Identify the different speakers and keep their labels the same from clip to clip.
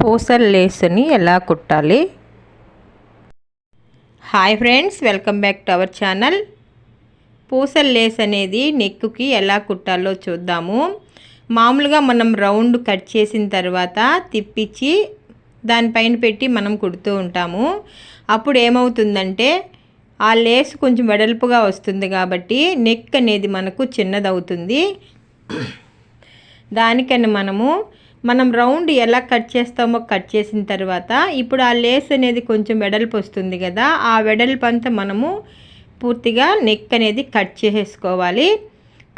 Speaker 1: పూసల లేసుని ఎలా కుట్టాలి? Hi friends welcome back to our channel. పూసల లేస్ అనేది నెక్కుకి ఎలా కుట్టాలో చూద్దాము. మామూలుగా మనం రౌండ్ కట్ చేసిన తర్వాత తిప్పించి దానిపైన పెట్టి మనం కుడుతూ ఉంటాము. అప్పుడు ఏమవుతుందంటే ఆ లేస్ కొంచెం వెడల్పుగా వస్తుంది కాబట్టి నెక్ అనేది మనకు చిన్నదవుతుంది. దానికని మనము మనం రౌండ్ ఎలా కట్ చేస్తామో కట్ చేసిన తర్వాత ఇప్పుడు ఆ లేస్ అనేది కొంచెం వెడల్పు వస్తుంది కదా ఆ వెడల్పు అంతా మనము పూర్తిగా నెక్ అనేది కట్ చేసేసుకోవాలి.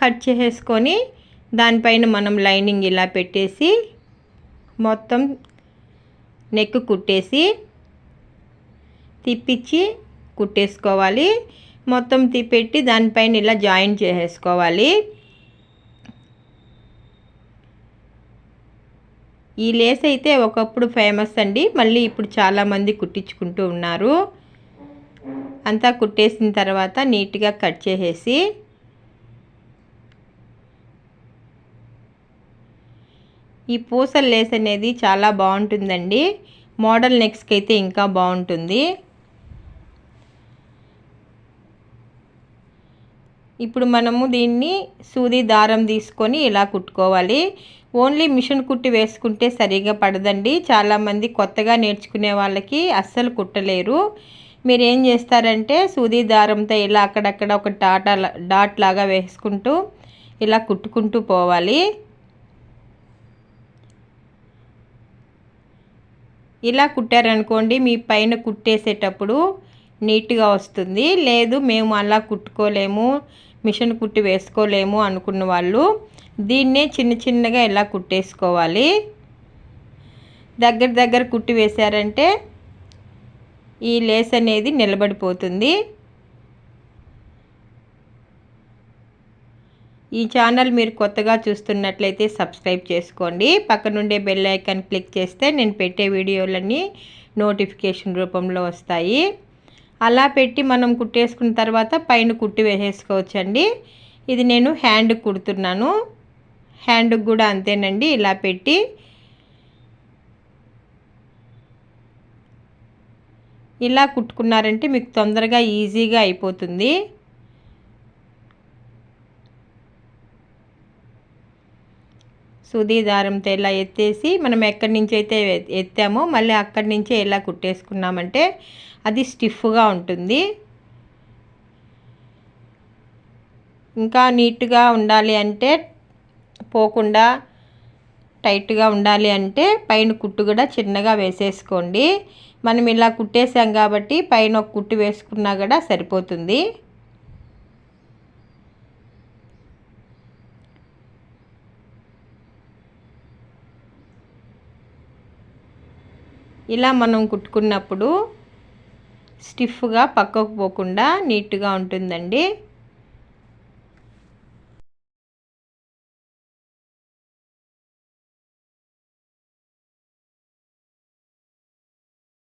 Speaker 1: కట్ చేసేసుకొని దానిపైన మనం లైనింగ్ ఇలా పెట్టేసి మొత్తం నెక్ కుట్టేసి తిప్పించి కుట్టేసుకోవాలి. మొత్తం తిప్పెట్టి దానిపైన ఇలా జాయిన్ చేసేసుకోవాలి. ఈ లేస్ అయితే ఒకప్పుడు ఫేమస్ అండి. మళ్ళీ ఇప్పుడు చాలామంది కుట్టించుకుంటూ ఉన్నారు. అంతా కుట్టేసిన తర్వాత నీట్గా కట్ చేసేసి ఈ పూసల లేస్ అనేది చాలా బాగుంటుందండి. మోడల్ నెక్స్ట్కి అయితే ఇంకా బాగుంటుంది. ఇప్పుడు మనము దీన్ని సూది దారం తీసుకొని ఇలా కుట్టుకోవాలి. ఓన్లీ మిషన్ కుట్టి వేసుకుంటే సరిగా పడదండి. చాలామంది కొత్తగా నేర్చుకునే వాళ్ళకి అస్సలు కుట్టలేరు. మీరు ఏం చేస్తారంటే సూది దారంతో ఇలా అక్కడక్కడ ఒక డాటా డాట్ లాగా వేసుకుంటూ ఇలా కుట్టుకుంటూ పోవాలి. ఇలా కుట్టారనుకోండి మీ పైన కుట్టేసేటప్పుడు నీట్గా వస్తుంది. లేదు మేము అలా కుట్టుకోలేము మిషన్ కుట్టి వేసుకోలేము అనుకున్న వాళ్ళు దీన్నే చిన్న చిన్నగా ఇలా కుట్టేసుకోవాలి? దగ్గర దగ్గర కుట్టి వేశారంటే ఈ లేస్ అనేది నిలబడిపోతుంది. ఈ ఛానల్ మీరు కొత్తగా చూస్తున్నట్లయితే సబ్స్క్రైబ్ చేసుకోండి. పక్కనుండే బెల్ ఐకాన్ క్లిక్ చేస్తే నేను పెట్టే వీడియోలన్నీ నోటిఫికేషన్ రూపంలో వస్తాయి. అలా పెట్టి మనం కుట్టేసుకున్న తర్వాత పైన కుట్టి వేసేసుకోవచ్చండి. ఇది నేను హ్యాండ్ కుడుతున్నాను. హ్యాండ్కి కూడా అంతేనండి. ఇలా పెట్టి ఇలా కుట్టుకున్నారంటే మీకు తొందరగా ఈజీగా అయిపోతుంది. సూది దారంతో ఇలా ఎత్తేసి మనం ఎక్కడి నుంచి అయితే ఎత్తామో మళ్ళీ అక్కడి నుంచే ఇలా కుట్టేసుకున్నామంటే అది స్టిఫ్గా ఉంటుంది. ఇంకా నీట్గా ఉండాలి అంటే పోకుండా టైట్గా ఉండాలి అంటే పైన కుట్టు కూడా చిన్నగా వేసేసుకోండి. మనం ఇలా కుట్టేసాం కాబట్టి పైన ఒక కుట్టు వేసుకున్నా కూడా సరిపోతుంది. ఇలా మనం కుట్టుకున్నప్పుడు స్టిఫ్గా పక్కకు పోకుండా నీట్గా ఉంటుందండి.